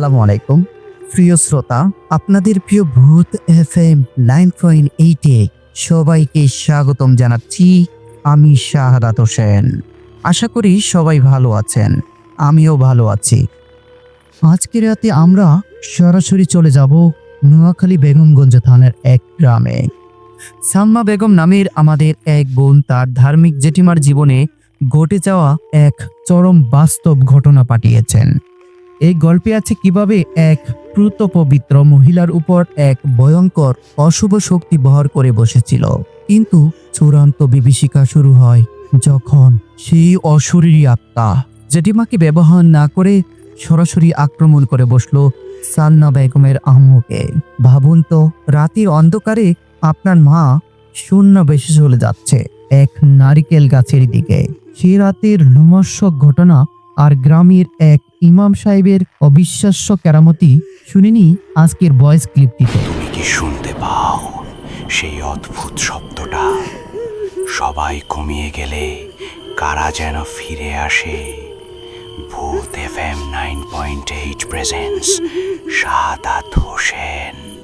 আসসালামু আলাইকুম। প্রিয় শ্রোতা, আপনাদের প্রিয় ভূত এফ এম নাইন পয়েন্ট এইটে সবাইকে স্বাগতম জানাচ্ছি। আমি শাহাদাত হোসেন। আশা করি সবাই ভালো আছেন। আমিও ভালো আছি। আজকে রাতে আমরা সরাসরি চলে যাব নোয়াখালী বেগমগঞ্জ থানার এক গ্রামে। সাম্মা বেগম নামের আমাদের এক বোন তার ধার্মিক জেঠিমার জীবনে ঘটে যাওয়া এক চরম বাস্তব ঘটনা পাঠিয়েছেন। এই গল্পে আছে কীভাবে এক প্রুত পবিত্র মহিলার উপর এক ভয়ঙ্কর অশুভ শক্তি বহর করে বসেছিল। কিন্তু চূড়ান্ত বিভীষিকা শুরু হয় যখন সেই অশরীরী আত্মা জেঠিমাকে ব্যবহার না করে সরাসরি আক্রমণ করে বসল সালনা বেগমের আম্মুকে। ভাবুন তো, রাতের অন্ধকারে আপনার মা শূন্য বেশি চলে যাচ্ছে এক নারিকেল গাছের দিকে। সে রাতের লোমর্ষক ঘটনা আর গ্রামের এক ইমাম সাহেবের অবিশ্বাস্য কেরামতি শুনিনি আজকের ভয়েস ক্লিপটিতে। তুমি কি শুনতে পাও সেই অদ্ভুত শব্দটা? সবাই কমিয়ে গেলে কারা যেন ফিরে আসে। Bhoot F M nine point eight presents Shahadat Hossain.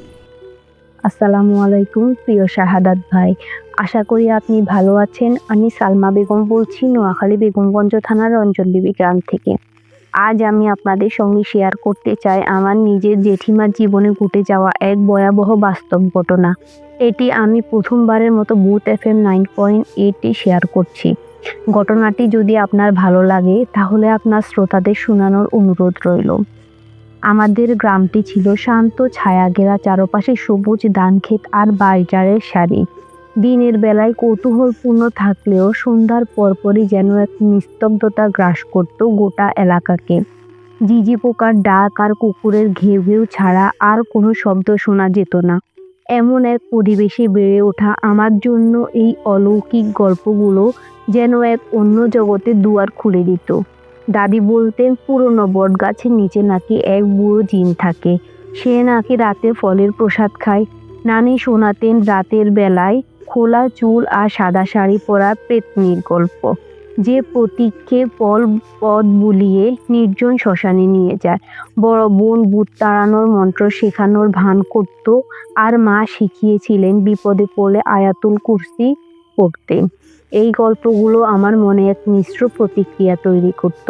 আসসালামু আলাইকুম, প্রিয় শাহাদাত ভাই। আশা করি আপনি ভালো আছেন। আমি সালমা বেগম বলছি, নোয়াখালী বেগমগঞ্জ থানার রঞ্জনবিবি গ্রাম থেকে। আজ আমি আপনাদের সঙ্গে শেয়ার করতে চাই আমার নিজের জেঠিমার জীবনে ঘটে যাওয়া এক ভয়াবহ বাস্তব ঘটনা। এটি আমি প্রথমবারের মতো Bhoot F M nine point এইটে শেয়ার করছি। ঘটনাটি যদি আপনার ভালো লাগে, তাহলে আপনার শ্রোতাদের শোনানোর অনুরোধ রইল। আমাদের গ্রামটি ছিল শান্ত ছায়া ঘেরা চারপাশে সবুজ ধানক্ষেত আর বাড়িটারের সারি। দিনের বেলায় কৌতূহলপূর্ণ থাকলেও সন্ধ্যার পরপরই যেন এক নিস্তব্ধতা গ্রাস করত গোটা এলাকাকে। ঝিঝি পোকার ডাক আর কুকুরের ঘেউ ঘেউ ছাড়া আর কোনো শব্দ শোনা যেত না। এমন এক পরিবেশে বেড়ে ওঠা আমার জন্য এই অলৌকিক গল্পগুলো যেন এক অন্য জগতে দুয়ার খুলে দিত। দাদি বলতেন, পুরনো বট গাছের নিচে নাকি এক বুড়ো জিন থাকে। সে নাকি রাতে ফলের প্রসাদ খায়। নানি শোনাতেন, রাতের বেলায় খোলা চুল আর সাদা শাড়ি পরা পেতনির গল্প। যে প্রতীককে পল পদ বুলিয়ে নির্জন শ্মশানে নিয়ে যায়। বড় বোন বুত তাড়ানোর মন্ত্র শেখানোর ভান করত আর মা শিখিয়েছিলেন বিপদে পড়লে আয়াতুল কুরসি পড়তে এই গল্পগুলো আমার মনে এক মিশ্র প্রতিক্রিয়া তৈরি করত।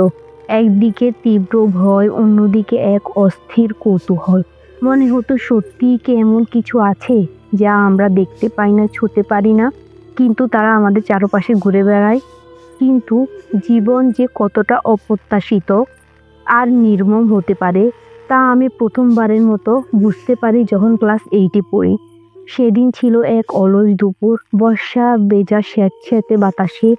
একদিকে তীব্র ভয়, অন্যদিকে এক অস্থির কৌতূহল। মনে হতো সত্যিই কি এমন কিছু আছে যা আমরা দেখতে পাই না, ছুতে পারি না, কিন্তু তারা আমাদের চারপাশে ঘুরে বেড়ায়। কিন্তু জীবন যে কতটা অপ্রত্যাশিত আর নির্মম হতে পারে, তা আমি প্রথমবারের মতো বুঝতে পারি যখন ক্লাস এইটে পড়ি। সেদিন ছিল এক অলস দুপুর। বর্ষা, বেজা, স্যাঁতস্যাঁতে বাতাসে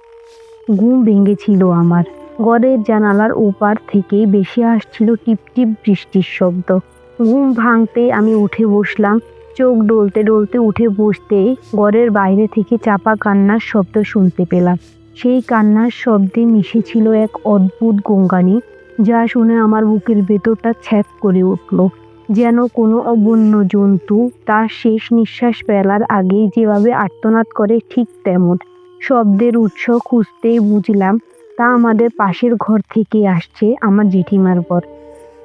ঘুম ভেঙেছিল আমার। ঘরের জানালার ওপার থেকেই বেশি আসছিল টিপটিপ বৃষ্টির শব্দ। ঘুম ভাঙতে আমি উঠে বসলাম। চোখ ডলতে ডলতে উঠে বসতেই ঘরের বাইরে থেকে চাপা কান্নার শব্দ শুনতে পেলাম। সেই কান্নার শব্দে মিশেছিল এক অদ্ভুত গঙ্গানি, যা শুনে আমার বুকের ভেতরটা ছ্যাক করে উঠল। যেন কোনো অবন্য জন্তু তার শেষ নিঃশ্বাস ফেলার আগেই যেভাবে আর্তনাদ করে ঠিক তেমন। শব্দের উৎস খুঁজতেই বুঝলাম, তা আমাদের পাশের ঘর থেকে আসছে আমার জেঠিমার ঘর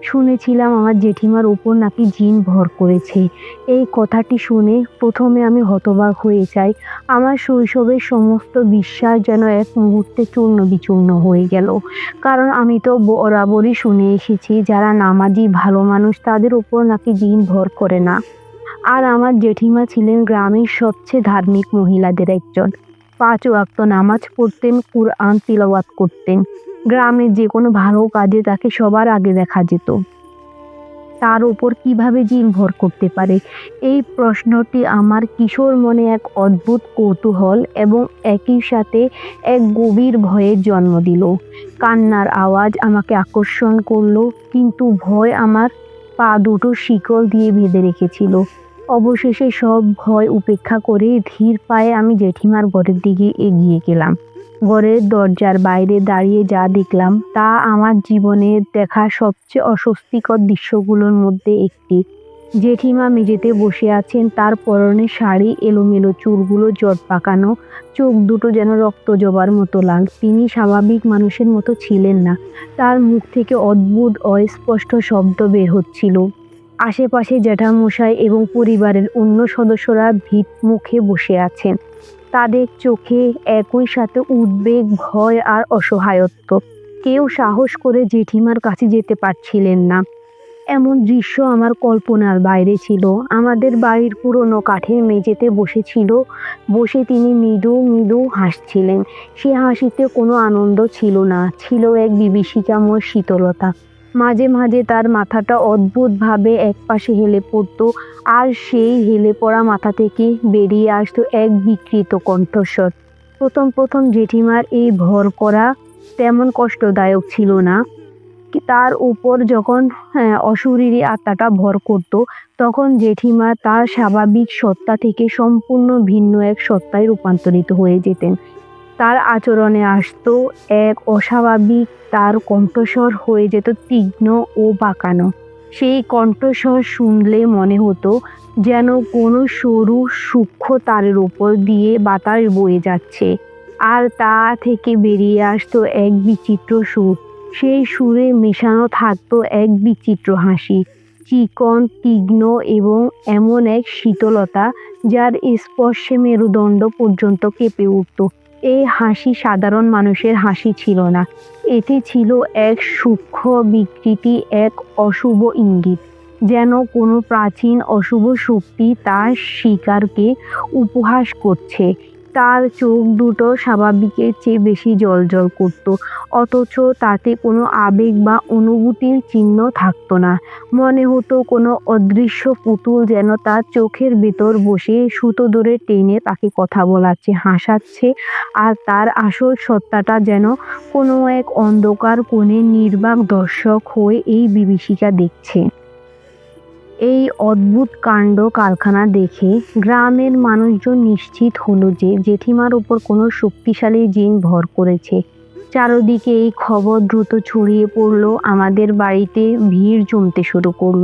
শুনেছিলাম আমার জেঠিমার উপর নাকি জিন ভর করেছে। এই কথাটি শুনে প্রথমে আমি হতবাক হয়ে যাই। আমার শৈশবের সমস্ত বিশ্বাস যেন এক মুহূর্তে চূর্ণ বিচূর্ণ হয়ে গেল। কারণ আমি তো বরাবরই শুনে এসেছি, যারা নামাজি ভালো মানুষ তাদের উপর নাকি জিন ভর করে না। আর আমার জেঠিমা ছিলেন গ্রামের সবচেয়ে ধার্মিক মহিলাদের একজন। পাঁচ ওয়াক্ত নামাজ পড়তেন, কুরআন তিলাওয়াত করতেন। গ্রামের যে কোনো ভালো কাজে তাকে সবার আগে দেখা যেত। তার উপর কীভাবে জিন ভর করতে পারে? এই প্রশ্নটি আমার কিশোর মনে এক অদ্ভুত কৌতূহল এবং একই সাথে এক গভীর ভয়ের জন্ম দিল। কান্নার আওয়াজ আমাকে আকর্ষণ করল, কিন্তু ভয় আমার পা দুটো শিকল দিয়ে বেঁধে রেখেছিল। অবশেষে সব ভয় উপেক্ষা করে ধীর পায়ে আমি জেঠিমার ঘরের দিকে এগিয়ে গেলাম। ঘরের দরজার বাইরে দাঁড়িয়ে যা দেখলাম, তা আমার জীবনে দেখা সবচেয়ে অস্বস্তিকর দৃশ্যগুলোর মধ্যে একটি। জেঠিমা মেঝেতে বসে আছেন, তার পরনে শাড়ি, এলোমেলো চুলগুলো জট পাকানো, চোখ দুটো যেন রক্ত জবার মতো লাগ তিনি স্বাভাবিক মানুষের মতো ছিলেন না। তার মুখ থেকে অদ্ভুত, অস্পষ্ট শব্দ বের হচ্ছিল। আশেপাশে জ্যাঠামশাই এবং পরিবারের অন্য সদস্যরা ভিত মুখে বসে আছেন। তাদের চোখে একই সাথে উদ্বেগ, ভয় আর অসহায়ত্ব। কেউ সাহস করে জেঠিমার কাছে যেতে পারছিলেন না। এমন দৃশ্য আমার কল্পনার বাইরে ছিল। আমাদের বাড়ির পুরনো কাঠের মেঝেতে বসেছিল, বসে তিনি মৃদু মৃদু হাসছিলেন। সে হাসিতে কোনো আনন্দ ছিল না, ছিল এক বিভীষিকাময় শীতলতা। মাঝে মাঝে তার মাথাটা অদ্ভুতভাবে একপাশে হেলে পড়তো আর সেই হেলে পড়া মাথা থেকে বেরিয়ে আসতো এক বিকৃত কণ্ঠস্বর। প্রথম প্রথম জেঠিমার এই ভর করা তেমন কষ্টদায়ক ছিল না। তার উপর যখন হ্যাঁ, অশরীরী আত্মাটা ভর করত তখন জেঠিমা তার স্বাভাবিক সত্তা থেকে সম্পূর্ণ ভিন্ন এক সত্তায় রূপান্তরিত হয়ে যেতেন। তার আচরণে আসতো এক অস্বাভাবিক, তার কণ্ঠস্বর হয়ে যেত তীক্ষ্ণ ও বাঁকানো। সেই কণ্ঠস্বর শুনলে মনে হতো যেন কোনো সরু, সূক্ষ্ম তারের ওপর দিয়ে বাতাস বয়ে যাচ্ছে। আর তা থেকে বেরিয়ে আসতো এক বিচিত্র সুর। সেই সুরে মেশানো থাকতো এক বিচিত্র হাসি। চিকন, তীক্ষ্ণ এবং এমন এক শীতলতা, যার স্পর্শে মেরুদণ্ড পর্যন্ত কেঁপে উঠত। এই হাসি সাধারণ মানুষের হাসি ছিল না। এটি ছিল এক সূক্ষ্ম বিকৃতি, এক অশুভ ইঙ্গিত। যেন কোনো প্রাচীন অশুভ শক্তি তার শিকারকে উপহাস করছে। তার চোখ দুটো স্বাভাবিকের চেয়ে বেশি জলজল করত, অথচ তাতে কোনো আবেগ বা অনুভূতির চিহ্ন থাকতো না। মনে হতো কোনো অদৃশ্য পুতুল যেন তার চোখের ভেতর বসে সুতো ধরে টেনে তাকে কথা বলাচ্ছে, হাসাচ্ছে, আর তার আসল সত্তাটা যেন কোনো এক অন্ধকার কোণে নির্বাক দর্শক হয়ে এই বিভীষিকা দেখছে। এই অদ্ভুত কাণ্ড কারখানা দেখে গ্রামের মানুষজন নিশ্চিত হলো যে জেঠিমার উপর কোনো শক্তিশালী জিন ভর করেছে। চারদিকে এই খবর দ্রুত ছড়িয়ে পড়ল, আমাদের বাড়িতে ভিড় জমতে শুরু করল।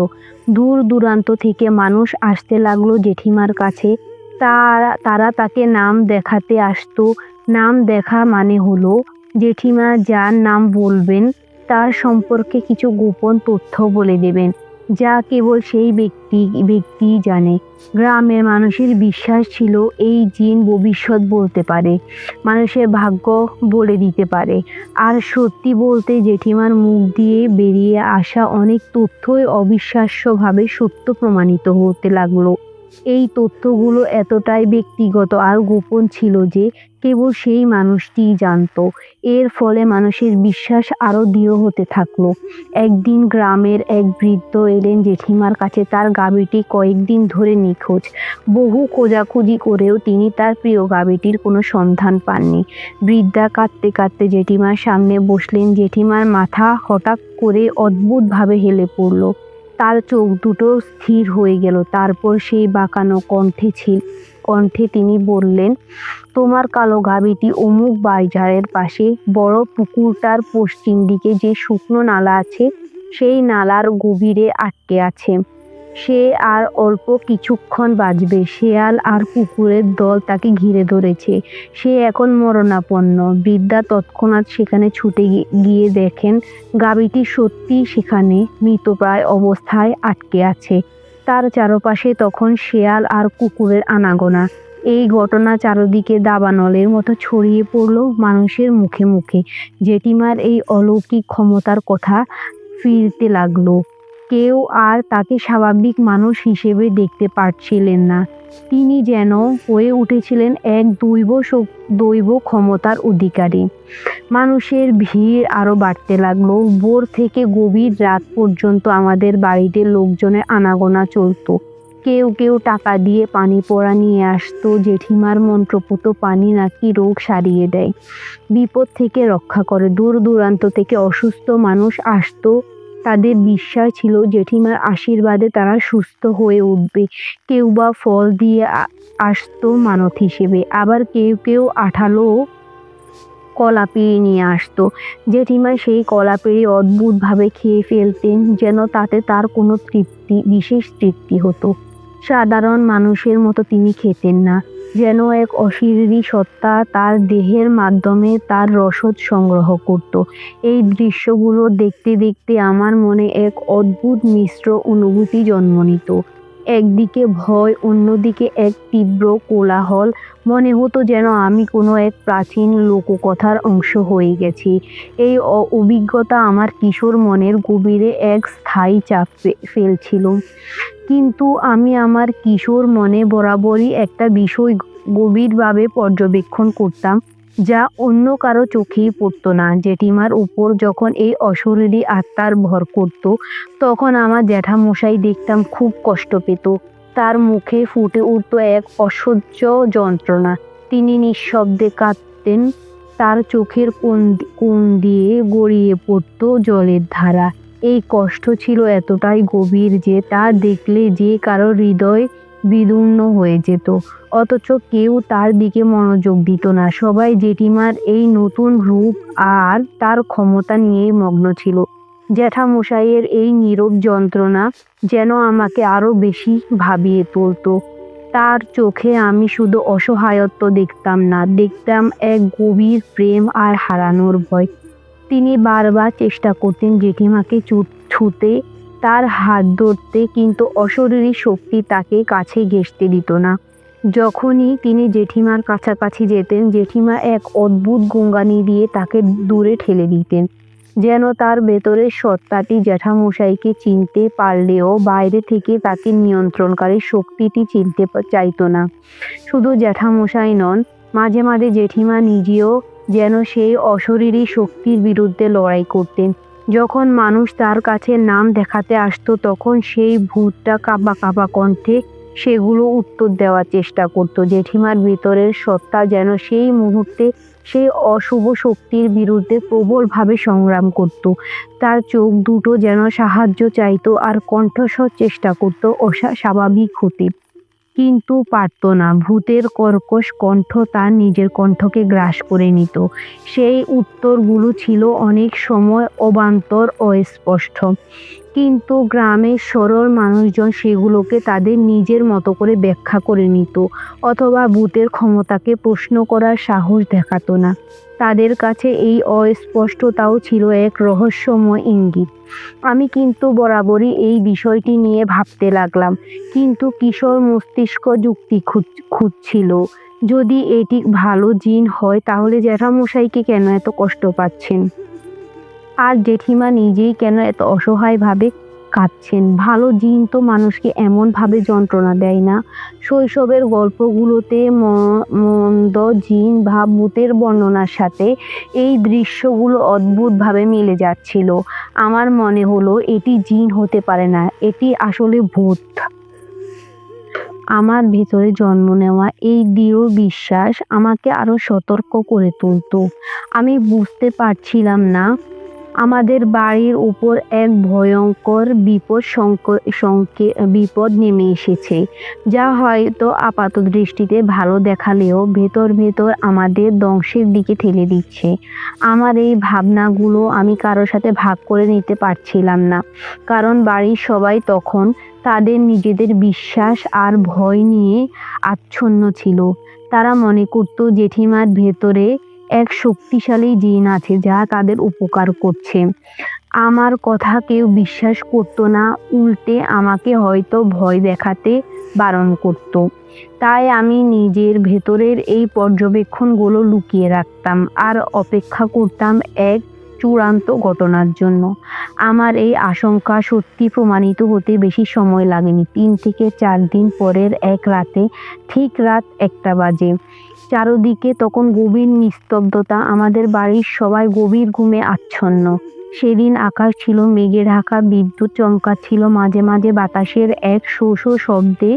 দূর দূরান্ত থেকে মানুষ আসতে লাগল জেঠিমার কাছে। তারা তারা তাকে নাম দেখাতে আসতো। নাম দেখা মানে হলো, জেঠিমা যার নাম বলবেন, তার সম্পর্কে কিছু গোপন তথ্য বলে দেবেন। যা কেবল সেই ব্যক্তি ব্যক্তিই জানে। গ্রামের মানুষের বিশ্বাস ছিল এই জিন ভবিষ্যৎ বলতে পারে। মানুষের ভাগ্য বলে দিতে পারে। আর সত্যি বলতে জেঠিমার মুখ দিয়ে বেরিয়ে আসা অনেক তথ্যই অবিশ্বাস্যভাবে সত্য প্রমাণিত হতে লাগল। এই তথ্যগুলো এতটাই ব্যক্তিগত আর গোপন ছিল যে কেবল সেই মানুষটিই জানতো। এর ফলে মানুষের বিশ্বাস আরও দৃঢ় হতে থাকল। একদিন গ্রামের এক বৃদ্ধ এলেন জেঠিমার কাছে তার গাভীটি কয়েকদিন ধরে নিখোঁজ। বহু খোঁজাখুঁজি করেও তিনি তার প্রিয় গাভীটির কোনো সন্ধান পাননি। বৃদ্ধা কাঁদতে কাঁদতে জেঠিমার সামনে বসলেন। জেঠিমার মাথা হঠাৎ করে অদ্ভুতভাবে হেলে পড়ল। তার চোখ দুটো স্থির হয়ে গেল। তারপর সেই বাঁকানো কণ্ঠে ছিল, কণ্ঠে তিনি বললেন, তোমার কালো গাভীটি অমুক বাইজারের পাশে, বড় পুকুরটার পশ্চিম দিকে যে শুকনো নালা আছে, সেই নালার গভীরে আটকে আছে। সে আর অল্প কিছুক্ষণ বাঁচবে। শেয়াল আর কুকুরের দল তাকে ঘিরে ধরেছে। সে এখন মরণাপন্ন। বৃদ্ধা তৎক্ষণাৎ সেখানে ছুটে গিয়ে দেখেন গাভীটি সত্যি সেখানে মৃতপ্রায় অবস্থায় আটকে আছে। তার চারপাশে তখন শেয়াল আর কুকুরের আনাগোনা। এই ঘটনা চারদিকে দাবানলের মতো ছড়িয়ে পড়ল মানুষের মুখে মুখে। জেঠিমার এই অলৌকিক ক্ষমতার কথা ফিরতে লাগল। কেউ আর তাকে স্বাভাবিক মানুষ হিসেবে দেখতে পারছিলেন না। তিনি যেন হয়ে উঠেছিলেন এক দৈব দৈব ক্ষমতার অধিকারী। মানুষের ভিড় আরও বাড়তে লাগল। ভোর থেকে গভীর রাত পর্যন্ত আমাদের বাড়িতে লোকজনের আনাগোনা চলতো। কেউ কেউ টাকা দিয়ে পানি পড়া নিয়ে আসতো। জেঠিমার মন্ত্রপুত পানি নাকি রোগ সারিয়ে দেয়। বিপদ থেকে রক্ষা করে। দূর দূরান্ত থেকে অসুস্থ মানুষ আসতো। তাদের বিশ্বাস ছিল জেঠিমার আশীর্বাদে তারা সুস্থ হয়ে উঠবে। কেউ বা ফল দিয়ে আসতো মানত হিসেবে। আবার কেউ কেউ আঠালো কলা পেড়ে নিয়ে আসতো। জেঠিমা সেই কলা পেড়ে অদ্ভুতভাবে খেয়ে ফেলতেন যেন তাতে তার কোনো তৃপ্তি, বিশেষ তৃপ্তি হতো। সাধারণ মানুষের মতো তিনি খেতেন না। যেন এক অশিরি সত্তা তার দেহের মাধ্যমে তার রসদ সংগ্রহ করত। এই দৃশ্যগুলো দেখতে দেখতে আমার মনে এক অদ্ভুত মিশ্র অনুভূতি জন্ম নিত। একদিকে ভয়, অন্যদিকে এক তীব্র কোলাহল। মনে হতো যেন আমি কোনো এক প্রাচীন লোককথার অংশ হয়ে গেছি। এই অভিজ্ঞতা আমার কিশোর মনের গভীরে এক স্থায়ী চাপ ফেলছিল। কিন্তু আমি আমার কিশোর মনে বরাবরই একটা বিষয় গভীরভাবে পর্যবেক্ষণ করতাম। যা অন্য কারও চোখেই পড়তো না। জেঠিমার উপর যখন এই অশরীরী আত্মার ভর করত, তখন আমার জ্যাঠামশাই দেখতাম খুব কষ্ট পেত। তার মুখে ফুটে উঠতো এক অসহ্য যন্ত্রণা। তিনি নিঃশব্দে কাঁদতেন, তার চোখের কোণ কোণ দিয়ে গড়িয়ে পড়তো জলের ধারা। এই কষ্ট ছিল এতটাই গভীর যে তা দেখলে যে কারও হৃদয় বিদীর্ণ হয়ে যেত। অথচ কেউ তার দিকে মনোযোগ দিত না। সবাই জেঠিমার এই নতুন রূপ আর তার ক্ষমতা নিয়েই মগ্ন ছিল। জ্যাঠামশাইয়ের এই নীরব যন্ত্রণা যেন আমাকে আরও বেশি ভাবিয়ে তুলতো। তার চোখে আমি শুধু অসহায়ত্ব দেখতাম না, দেখতাম এক গভীর প্রেম আর হারানোর ভয়। তিনি বারবার চেষ্টা করতেন জেঠিমাকে ছুতে তার হাত ধরতে কিন্তু অশরীরী শক্তি তাকে কাছে ঘেঁষতে দিত না। যখনই তিনি জেঠিমার কাছাকাছি যেতেন, জেঠিমা এক অদ্ভুত গুঙ্গানি দিয়ে তাকে দূরে ঠেলে দিতেন, যেন তার ভেতরের সত্তাটি জ্যাঠামশাইকে চিনতে পারলেও বাইরে থেকে তাকে নিয়ন্ত্রণকারী শক্তিটি চিনতে চাইতো না। শুধু জ্যাঠামশাই নন, মাঝে মাঝে জেঠিমা নিজেও যেন সেই অশরীরী শক্তির বিরুদ্ধে লড়াই করতেন। যখন মানুষ তার কাছে নাম দেখাতে আসতো, তখন সেই ভূতটা কাঁপা কাঁপা কণ্ঠে সেগুলো উত্তর দেওয়ার চেষ্টা করত। জেঠিমার ভিতরের সত্তা যেন সেই মুহূর্তে সেই অশুভ শক্তির বিরুদ্ধে প্রবলভাবে সংগ্রাম করত। তার চোখ দুটো যেন সাহায্য চাইতো আর কণ্ঠস্বর চেষ্টা করত অসা স্বাভাবিক হতে কিন্তু পারত না। ভূতের কর্কশ কণ্ঠ তার নিজের কণ্ঠকে গ্রাস করে নিত। সেই উত্তরগুলো ছিল অনেক সময় অবান্তর, অস্পষ্ট। কিন্তু গ্রামের সরল মানুষজন সেগুলোকে তাদের নিজের মতো করে ব্যাখ্যা করে নিত, অথবা ভূতের ক্ষমতাকে প্রশ্ন করার সাহস দেখাতো না। তাদের কাছে এই অস্পষ্টতাও ছিল এক রহস্যময় ইঙ্গিত। আমি কিন্তু বরাবরই এই বিষয়টি নিয়ে ভাবতে লাগলাম, কিন্তু কিশোর মস্তিষ্ক যুক্তি খুঁজ- খুঁজছিল। যদি এটি ভালো জিন হয়, তাহলে জ্যাঠামশাইকে কেন এত কষ্ট পাচ্ছেন? আর জেঠিমা নিজেই কেন এত অসহায়ভাবে কাঁদছেন? ভালো জিন তো মানুষকে এমনভাবে যন্ত্রণা দেয় না। শৈশবের গল্পগুলোতে মন্দ জিন বা ভূতের বর্ণনার সাথে এই দৃশ্যগুলো অদ্ভুতভাবে মিলে যাচ্ছিল। আমার মনে হলো এটি জিন হতে পারে না, এটি আসলে ভূত। আমার ভেতরে জন্ম নেওয়া এই দৃঢ় বিশ্বাস আমাকে আরও সতর্ক করে তুলতো। আমি বুঝতে পারছিলাম না আমাদের বাড়ির উপর এক ভয়ঙ্কর বিপদ সংক- বিপদ নেমে এসেছে, যা হয়তো আপাত দৃষ্টিতে ভালো দেখালেও ভেতর ভেতর আমাদের ধ্বংসের দিকে ঠেলে দিচ্ছে। আমার এই ভাবনাগুলো আমি কারোর সাথে ভাগ করে নিতে পারছিলাম না, কারণ বাড়ির সবাই তখন তাদের নিজেদের বিশ্বাস আর ভয় নিয়ে আচ্ছন্ন ছিল। তারা মনে করতো জেঠিমার ভেতরে এক শক্তিশালী জিন আছে যা তাদের উপকার করছে। আমার কথা কেউ বিশ্বাস করতো না, উল্টে আমাকে হয়তো ভয় দেখাতে বারণ করত। তাই আমি নিজের ভেতরের এই পর্যবেক্ষণগুলো লুকিয়ে রাখতাম আর অপেক্ষা করতাম এক চূড়ান্ত ঘটনার জন্য। আমার এই আশঙ্কা সত্যি প্রমাণিত হতে বেশি সময় লাগেনি। তিন থেকে চার দিন পরের এক রাতে, ঠিক রাত একটা বাজে। চারদিকে তখন গভীর নিস্তব্ধতা। আমাদের বাড়ির সবাই গভীর ঘুমে আচ্ছন্ন। সেদিন আকাশ ছিল মেঘে ঢাকা, বিদ্যুৎ চমকাচ্ছিল মাঝে মাঝে বাতাসের এক শো শো শব্দে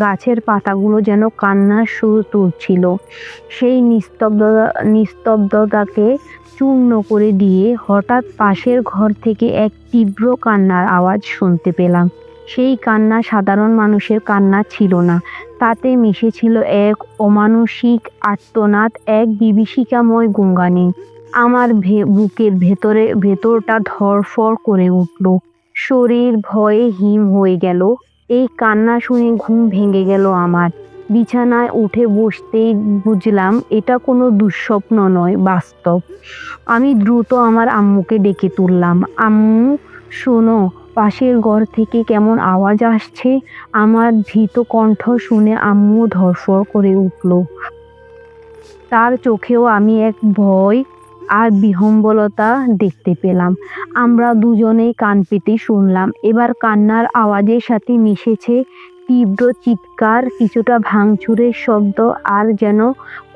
গাছের পাতাগুলো যেন কান্নার সুর তুলছিল। সেই নিস্তব্ধতা নিস্তব্ধতাকে চূর্ণ করে দিয়ে হঠাৎ পাশের ঘর থেকে এক তীব্র কান্নার আওয়াজ শুনতে পেলাম। সেই কান্না সাধারণ মানুষের কান্না ছিল না। তাতে মিশেছিল এক অমানসিক আর্তনাদ, এক বিভীষিকাময় গুঙ্গানি আমার বুকের ভেতরে, ভেতরটা ধরফর করে উঠল। শরীর ভয়ে হিম হয়ে গেল। এই কান্না শুনে ঘুম ভেঙে গেল আমার। বিছানায় উঠে বসতেই বুঝলাম, এটা কোনো দুঃস্বপ্ন নয়, বাস্তব। আমি দ্রুত আমার আম্মুকে ডেকে তুললাম। আম্মু, শোনো পাশের ঘর থেকে কেমন আওয়াজ আসছে? আমার ভীত কণ্ঠ শুনে আম্মু ধরফর করে উঠল। তার চোখেও আমি এক ভয় আর বিহম্বলতা দেখতে পেলাম। আমরা দুজনেই কান পেতে শুনলাম। এবার কান্নার আওয়াজের সাথে মিশেছে তীব্র চিৎকার, কিছুটা ভাঙচুরের শব্দ আর যেন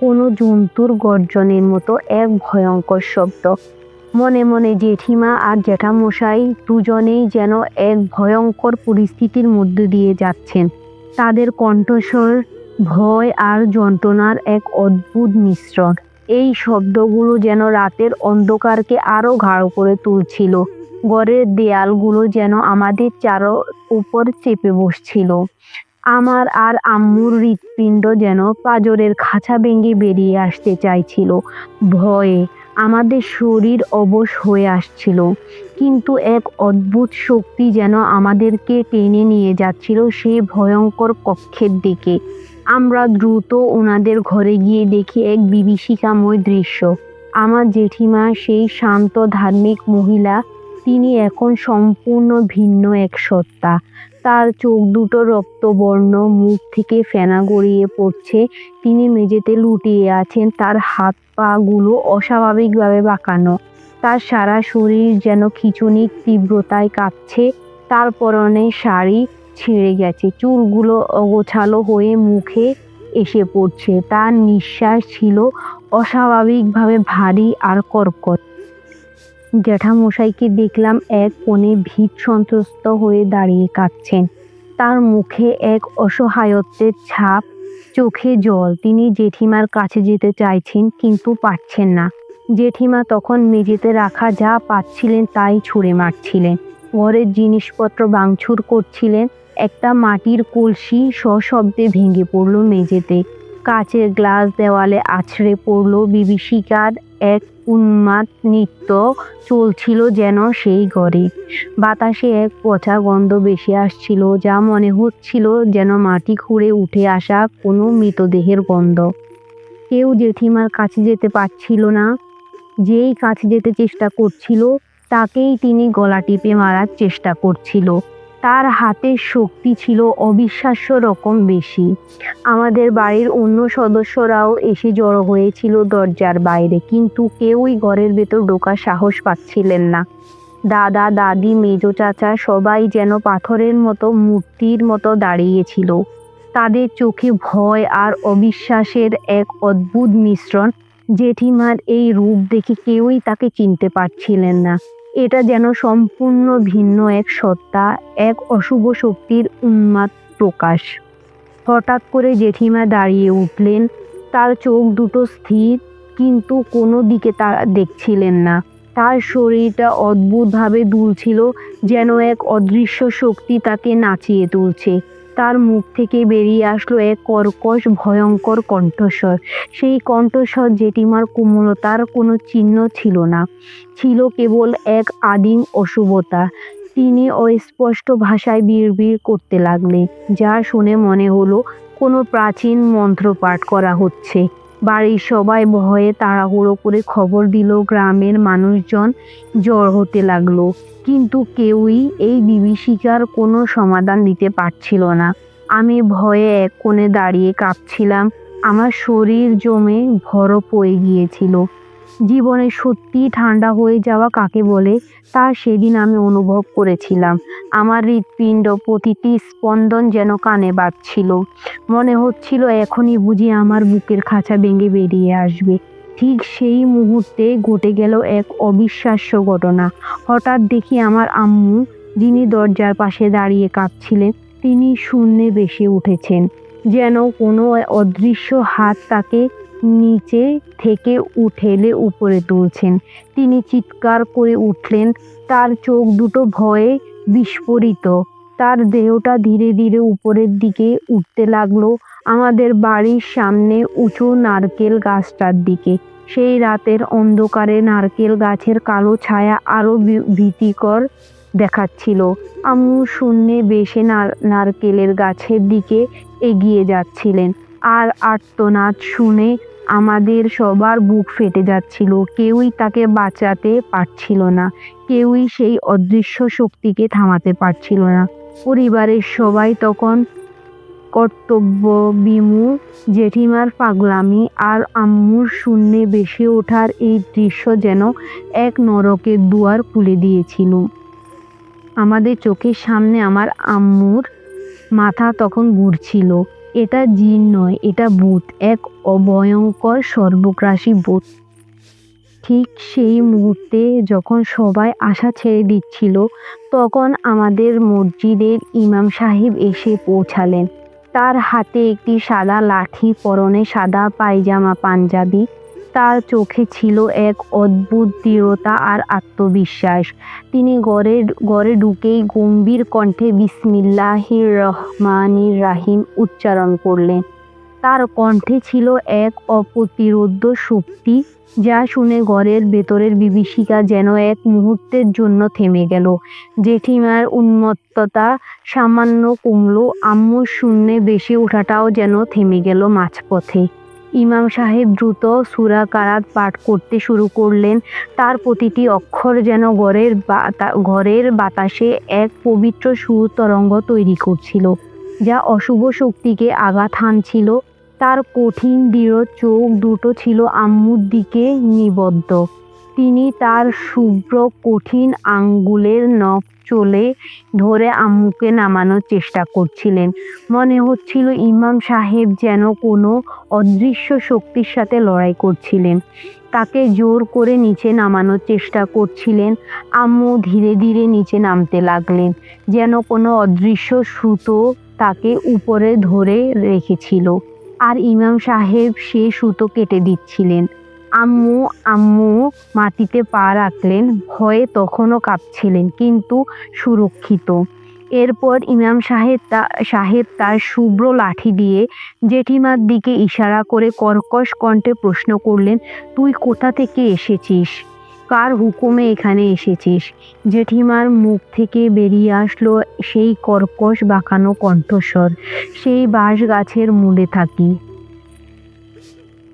কোনো জন্তুর গর্জনের মতো এক ভয়ঙ্কর শব্দ। মনে মনে জেঠিমা আর জ্যাঠামশাই দুজনেই যেন এক ভয়ঙ্কর পরিস্থিতির মধ্যে দিয়ে যাচ্ছেন। তাদের কণ্ঠস্বর, ভয় আর যন্ত্রণার এক অদ্ভুত মিশ্রণ। এই শব্দগুলো যেন রাতের অন্ধকারকে আরও গাঢ় করে তুলছিল। ঘরের দেয়ালগুলো যেন আমাদের চারো উপর চেপে বসছিল। আমার আর আম্মুর হৃৎপিণ্ড যেন পাজরের খাঁচা ভেঙে বেরিয়ে আসতে চাইছিল। ভয়ে আমাদের শরীর অবশ হয়ে আসছিল। কিন্তু এক অদ্ভুত শক্তি যেন আমাদেরকে টেনে নিয়ে যাচ্ছিল সেই ভয়ঙ্কর কক্ষের দিকে। আমরা দ্রুত ওনাদের ঘরে গিয়ে দেখি এক বিভীষিকাময় দৃশ্য। আমার জেঠিমা সেই শান্ত ধার্মিক মহিলা, তিনি এখন সম্পূর্ণ ভিন্ন এক সত্তা। তার চোখ দুটো রক্তবর্ণ, মুখ থেকে ফেনা গড়িয়ে পড়ছে, তিনি মেঝেতে লুটিয়ে আছেন, তার হাত পা গুলো অস্বাভাবিকভাবে বাঁকানো। তার সারা শরীর যেন খিচুনির তীব্রতায় কাঁপছে। তার পরনে শাড়ি ছিঁড়ে গেছে। চুলগুলো অগোছালো হয়ে মুখে এসে পড়ছে। তার নিঃশ্বাস ছিল অস্বাভাবিকভাবে ভারী আর কর্কট। জ্যাঠামশাইকে দেখলাম এক কোণে ভীত সন্ত্রস্ত হয়ে দাঁড়িয়ে কাঁদছেন। তার মুখে এক অসহায়ত্বের ছাপ চোখে জল। তিনি জেঠিমার কাছে যেতে চাইছেন, কিন্তু পাচ্ছেন না। জেঠিমা তখন মেঝেতে রাখা যা পাচ্ছিলেন তাই ছুঁড়ে মারছিলেন। ঘরের জিনিসপত্র বাংছুর করছিলেন। একটা মাটির কলসি সশব্দে ভেঙে পড়ল মেঝেতে। কাচের গ্লাস দেওয়ালে আছড়ে পড়ল বিভীষিকার এক উন্মাদ নৃত্য চলছিল যেন সেই ঘরে। বাতাসে এক পচা গন্ধ বেশি আসছিল, যা মনে হচ্ছিল যেন মাটি খুঁড়ে উঠে আসা কোনো মৃতদেহের গন্ধ। কেউ জেঠিমার কাছে যেতে পারছিল না। যেই কাছে যেতে চেষ্টা করছিল, তাকেই তিনি গলা টিপে মারার চেষ্টা করছিল। তার হাতের শক্তি ছিল অবিশ্বাস্য রকম বেশি। আমাদের বাড়ির অন্য সদস্যরাও এসে জড়ো হয়েছিল দরজার বাইরে, কিন্তু কেউই ঘরের ভেতর ঢোকার সাহস পাচ্ছিলেন না। দাদা, দাদি, মেজো, চাচা সবাই যেন পাথরের মতো, মূর্তির মতো দাঁড়িয়েছিল। তাদের চোখে ভয় আর অবিশ্বাসের এক অদ্ভুত মিশ্রণ। জেঠিমার এই রূপ দেখে কেউই তাকে চিনতে পারছিলেন না। এটা যেন সম্পূর্ণ ভিন্ন এক সত্তা, এক অশুভ শক্তির উন্মাদ প্রকাশ। হঠাৎ করে জেঠিমা দাঁড়িয়ে উঠলেন। তার চোখ দুটো স্থির, কিন্তু কোনো দিকে তারা দেখছিলেন না। তার শরীরটা অদ্ভুতভাবে দুলছিল, যেন এক অদৃশ্য শক্তি তাকে নাচিয়ে তুলছে। তার মুখ থেকে বেরিয়ে আসলো এক কর্কশ, ভয়ঙ্কর কণ্ঠস্বর। সেই কণ্ঠস্বর জেঠিমার কোমলতার কোনো চিহ্ন ছিল না। ছিল কেবল এক আদিম অশুভতা। তিনি অস্পষ্ট ভাষায় বিড়বিড় করতে লাগলে যা শুনে মনে হলো কোনো প্রাচীন মন্ত্র পাঠ করা হচ্ছে। বাড়ির সবাই ভয়ে তাড়াহুড়ো করে খবর দিল, গ্রামের মানুষজন জ্বর হতে লাগল। কিন্তু কেউই এই বিভীষিকার কোনো সমাধান দিতে পারছিল না। আমি ভয়ে এক কোণে দাঁড়িয়ে কাঁপছিলাম। আমার শরীর জমে ভরপ হয়ে গিয়েছিল। জীবনে সত্যি ঠান্ডা হয়ে যাওয়া কাকে বলে, তা সেদিন আমি অনুভব করেছিলাম। আমার হৃৎপিণ্ড প্রতিটি স্পন্দন যেন কানে বাজছিল। মনে হচ্ছিল এখনই বুঝি আমার বুকের খাঁচা ভেঙে বেরিয়ে আসবে। ঠিক সেই মুহূর্তে ঘটে গেল এক অবিশ্বাস্য ঘটনা। হঠাৎ দেখি আমার আম্মু, যিনি দরজার পাশে দাঁড়িয়ে কাঁদছিলেন, তিনি শূন্যে বেশি উঠেছেন। যেন কোনো অদৃশ্য হাত তাকে নিচে থেকে উঠেলে উপরে তুলছেন। তিনি চিৎকার করে উঠলেন, তার চোখ দুটো ভয়ে বিস্ফোরিত। তার দেহটা ধীরে ধীরে উপরের দিকে উঠতে লাগল। আমাদের বাড়ির সামনে উঁচু নারকেল গাছটার দিকে। সেই রাতের অন্ধকারে নারকেল গাছের কালো ছায়া আরও ভীতিকর দেখাচ্ছিল। আম্মু শূন্যে বেশে নার- নারকেলের গাছের দিকে এগিয়ে যাচ্ছিলেন। আর আর্তনাদ শুনে আমাদের সবার বুক ফেটে যাচ্ছিল, কেউই তাকে বাঁচাতে পারছিল না, কেউই সেই অদৃশ্য শক্তিকে থামাতে পারছিল না। পরিবারের সবাই তখন কর্তব্য বিমু, জেঠিমার পাগলামি আর আম্মুর শূন্যে বেশি ওঠার এই দৃশ্য যেন এক নরকের দুয়ার খুলে দিয়েছিল। আমাদের চোখের সামনে আমার আম্মুর মাথা তখন ঘুরছিল। এটা জিন নয়, এটা ভূত, এক অভয়ঙ্কর সর্বগ্রাসী ভূত। ঠিক সেই মুহূর্তে যখন সবাই আশা ছেড়ে দিচ্ছিল, তখন আমাদের মসজিদের ইমাম সাহেব এসে পৌঁছালেন। তার হাতে একটি সাদা লাঠি, পরনে সাদা পায়জামা, পাঞ্জাবি তার চোখে ছিল এক অদ্ভুত দৃঢ়তা আর আত্মবিশ্বাস। তিনি গড়ে গড়ে ঢুকেই গম্ভীর কণ্ঠে বিসমিল্লাহির রহমানির রাহিম উচ্চারণ করলেন। তার কণ্ঠে ছিল এক অপ্রতিরোধ্য শক্তি, যা শুনে ঘরের ভেতরের বিভীষিকা যেন এক মুহূর্তের জন্য থেমে গেল। জেঠিমার উন্মত্ততা সামান্য কমলো, আম্মুর শূন্যে বেশি ওঠাটাও যেন থেমে গেল মাঝপথে। ইমাম সাহেব দ্রুত সুরা কারাত পাঠ করতে শুরু করলেন। তার প্রতিটি অক্ষর যেন ঘরের ঘরের বাতাসে এক পবিত্র সুর তরঙ্গ তৈরি করছিল, যা অশুভ শক্তিকে আঘাত হানছিল। তার কঠিন, দৃঢ় চোখ দুটো ছিল আম্মুর দিকে নিবদ্ধ। তিনি তার শুভ্র, কঠিন আঙ্গুলের নখ চলে ধরে আম্মুকে নামানোর চেষ্টা করছিলেন। মনে হচ্ছিল ইমাম সাহেব যেন কোনো অদৃশ্য শক্তির সাথে লড়াই করছিলেন। তাকে জোর করে নিচে নামানোর চেষ্টা করছিলেন। আম্মু ধীরে ধীরে নিচে নামতে লাগলেন, যেন কোনো অদৃশ্য সুতো তাকে উপরে ধরে রেখেছিল। আর ইমাম সাহেব সে সুতো কেটে দিচ্ছিলেন। আম্মু আম্মু মাটিতে পা রাখলেন, ভয়ে তখনও কাঁপছিলেন, কিন্তু সুরক্ষিত। এরপর ইমাম সাহেব তা, সাহেব তার শুভ্র লাঠি দিয়ে জেঠিমার দিকে ইশারা করে কর্কশ কণ্ঠে প্রশ্ন করলেন, তুই কোথা থেকে এসেছিস? কার হুকুমে এখানে এসেছিস? জেঠিমার মুখ থেকে বেরিয়ে আসলো সেই কর্কশ বাঁকানো কণ্ঠস্বর, সেই বাঁশ গাছের মূলে থাকি।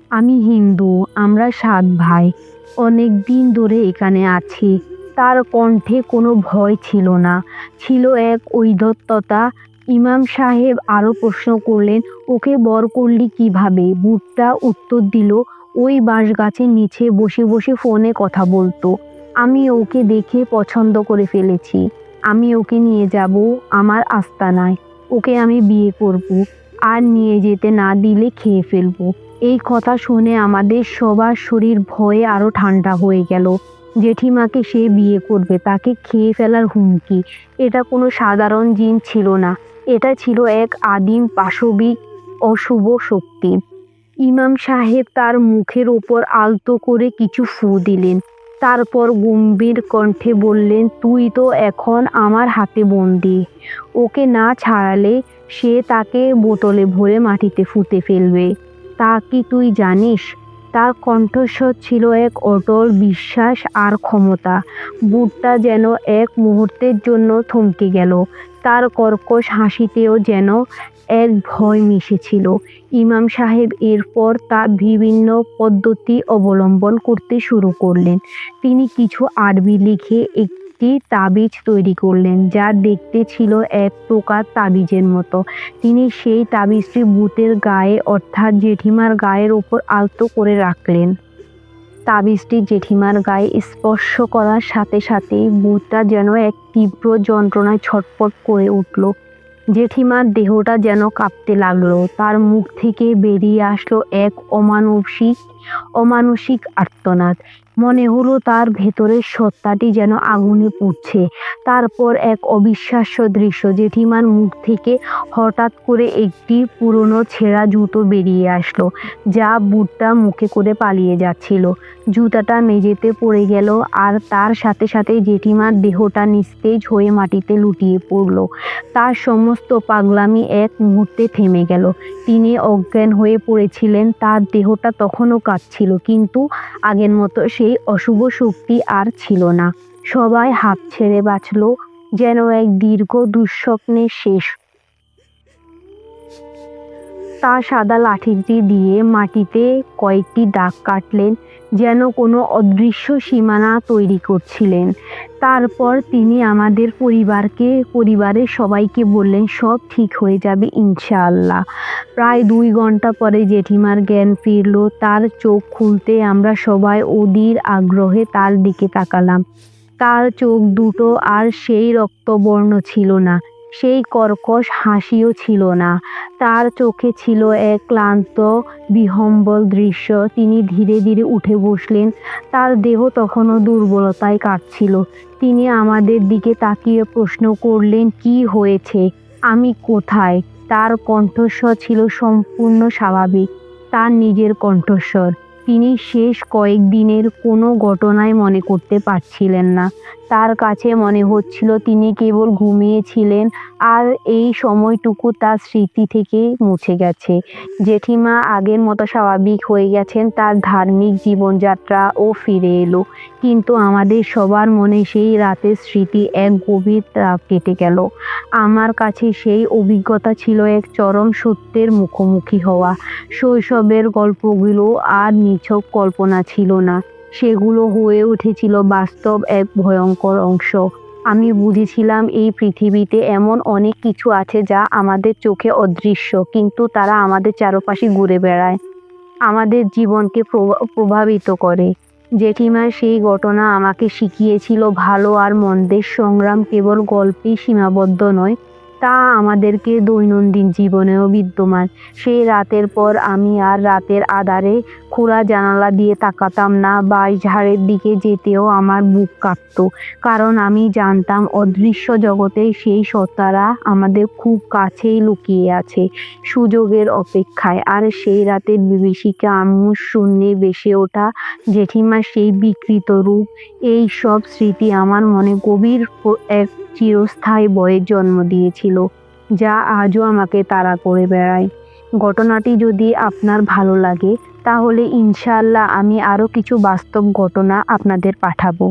আমি হিন্দু, আমরা সাত ভাই। অনেক দিন ধরে এখানে আছি। তার কণ্ঠে কোনো ভয় ছিল না। ছিল এক ঐধত্যতা ইমাম সাহেব আরও প্রশ্ন করলেন, ওকে বর করলি কীভাবে? বুটটা উত্তর দিল, ওই বাঁশ গাছের নিচে বসে বসে ফোনে কথা বলতো। আমি ওকে দেখে পছন্দ করে ফেলেছি। আমি ওকে নিয়ে যাব, আমার আস্তানায়। ওকে আমি বিয়ে করব। আর নিয়ে যেতে না দিলে খেয়ে ফেলব। এই কথা শুনে আমাদের সবার শরীর ভয়ে আরও ঠান্ডা হয়ে গেল। জেঠিমাকে সে বিয়ে করবে, তাকে খেয়ে ফেলার হুমকি। এটা কোনো সাধারণ জিন ছিল না। এটা ছিল এক আদিম পাশবিক অশুভ শক্তি। ইমাম সাহেব তার মুখের ওপর আলতো করে কিছু ফু দিলেন। তারপর গম্ভীর কণ্ঠে বললেন, তুই তো এখন আমার হাতে বন্দি। ওকে না ছাড়ালে সে তাকে বোতলে ভরে মাটিতে ফুতে ফেলবে। তা কি তুই জানিস? তার কণ্ঠস্বর ছিল এক অটল বিশ্বাস আর ক্ষমতা। বুটটা যেন এক মুহূর্তের জন্য থমকে গেল। তার কর্কশ হাসিতেও যেন এক ভয় মিশেছিল। ইমাম সাহেব এরপর তা বিভিন্ন পদ্ধতি অবলম্বন করতে শুরু করলেন। তিনি কিছু আরবি লিখে একটি তাবিজ তৈরি করলেন, যা দেখতে ছিল এক প্রকার তাবিজের মতো। তিনি সেই তাবিজটি ভূতের গায়ে, অর্থাৎ জেঠিমার গায়ের ওপর আলতো করে রাখলেন। তাবিজটি জেঠিমার গায়ে স্পর্শ করার সাথে সাথেই ভূতটা যেন এক তীব্র যন্ত্রণায় ছটপট করে উঠল। জেঠিমার দেহটা যেন কাঁপতে লাগল। তার মুখ থেকে বেরিয়ে আসলো এক অমানসিক অমানসিক আর্তনাদ। মনে হলো তার ভেতরের সত্তাটি যেন আগুনে পুড়ছে। তারপর এক অবিশ্বাস্য দৃশ্য, জেঠিমার মুখ থেকে হঠাৎ করে একটি পুরনো ছেঁড়া জুতো বেরিয়ে আসলো, যা বুটটা মুখে করে পালিয়ে যাচ্ছিল। জুতাটা মেঝেতে পড়ে গেল আর তার সাথে সাথে জেঠিমার দেহটা নিস্তেজ হয়ে মাটিতে লুটিয়ে পড়ল। তার সমস্ত পাগলামি এক মুহূর্তে থেমে গেল। তিনি অজ্ঞান হয়ে পড়েছিলেন, তার দেহটা তখনও কাঁদছিল, কিন্তু আগের মতো সেই অশুভ শক্তি আর ছিল না। সবাই হাত ছেড়ে বাঁচল, যেন এক দীর্ঘ দুঃস্বপ্নের শেষ। তা সাদা লাঠিটি দিয়ে মাটিতে কয়েকটি দাগ কাটলেন যেন কোনো অদৃশ্য সীমানা তৈরি করছিলেন। তারপর তিনি আমাদের পরিবারকে, পরিবারের সবাইকে বললেন, সব ঠিক হয়ে যাবে ইনশাআল্লাহ। প্রায় দুই ঘণ্টা পরে জেঠিমার জ্ঞান ফিরল, তার চোখ খুলতে আমরা সবাই অধীর আগ্রহে তার দিকে তাকালাম। তার চোখ দুটো আর সেই রক্তবর্ণ ছিল না। সেই কর্কশ হাসিও ছিল না। তার চোখে ছিল এক ক্লান্ত, বিহম্বল দৃশ্য। তিনি ধীরে ধীরে উঠে বসলেন। তার দেহ তখনও দুর্বলতায় কাটছিল। তিনি আমাদের দিকে তাকিয়ে প্রশ্ন করলেন, কি হয়েছে? আমি কোথায়? তার কণ্ঠস্বর ছিল সম্পূর্ণ স্বাভাবিক। তার নিজের কণ্ঠস্বর। তিনি শেষ কয়েকদিনের কোনো ঘটনাই মনে করতে পারছিলেন না। তার কাছে মনে হচ্ছিল তিনি কেবল ঘুমিয়েছিলেন আর এই সময়টুকু তার স্মৃতি থেকে মুছে গেছে। জেঠিমা আগের মতো স্বাভাবিক হয়ে গেছেন, তার ধার্মিক জীবনযাত্রাও ফিরে এলো। কিন্তু আমাদের সবার মনে সেই রাতের স্মৃতি এক গভীর তাপ কেটে গেল। আমার কাছে সেই অভিজ্ঞতা ছিল এক চরম সত্যের মুখোমুখি হওয়া। শৈশবের গল্পগুলো আর নিছক কল্পনা ছিল না। সেগুলো হয়ে উঠেছিল বাস্তব এক ভয়ঙ্কর অংশ। আমি বুঝেছিলাম এই পৃথিবীতে এমন অনেক কিছু আছে যা আমাদের চোখে অদৃশ্য, কিন্তু তারা আমাদের চারপাশে ঘুরে বেড়ায়। আমাদের জীবনকে প্রভাবিত করে। জেঠিমার সেই ঘটনা আমাকে শিখিয়েছিল, ভালো আর মন্দের সংগ্রাম কেবল গল্পেই সীমাবদ্ধ নয় তা আমাদেরকে দৈনন্দিন জীবনেও বিদ্যমান। সেই রাতের পর আমি আর রাতের আধারে খোলা জানালা দিয়ে তাকাতাম না বা বাঁশঝাড়ের দিকে যেতেও আমার বুক কাঁপত। কারণ আমি জানতাম অদৃশ্য জগতে সেই সত্তারা আমাদের খুব কাছেই লুকিয়ে আছে সুযোগের অপেক্ষায়। আর সেই রাতের বিভীষিকা আম্মুর শূন্যে বেসে ওঠা জেঠিমার সেই বিকৃত রূপ, এই সব স্মৃতি আমার মনে গভীর এক চিরস্থায়ী বয়ের জন্ম দিয়েছিল, যা আজও আমাকে তাড়া করে বেড়ায়। ঘটনাটি যদি আপনার ভালো লাগে, তাহলে ইনশাল্লাহ আমি আরও কিছু বাস্তব ঘটনা আপনাদের পাঠাবো।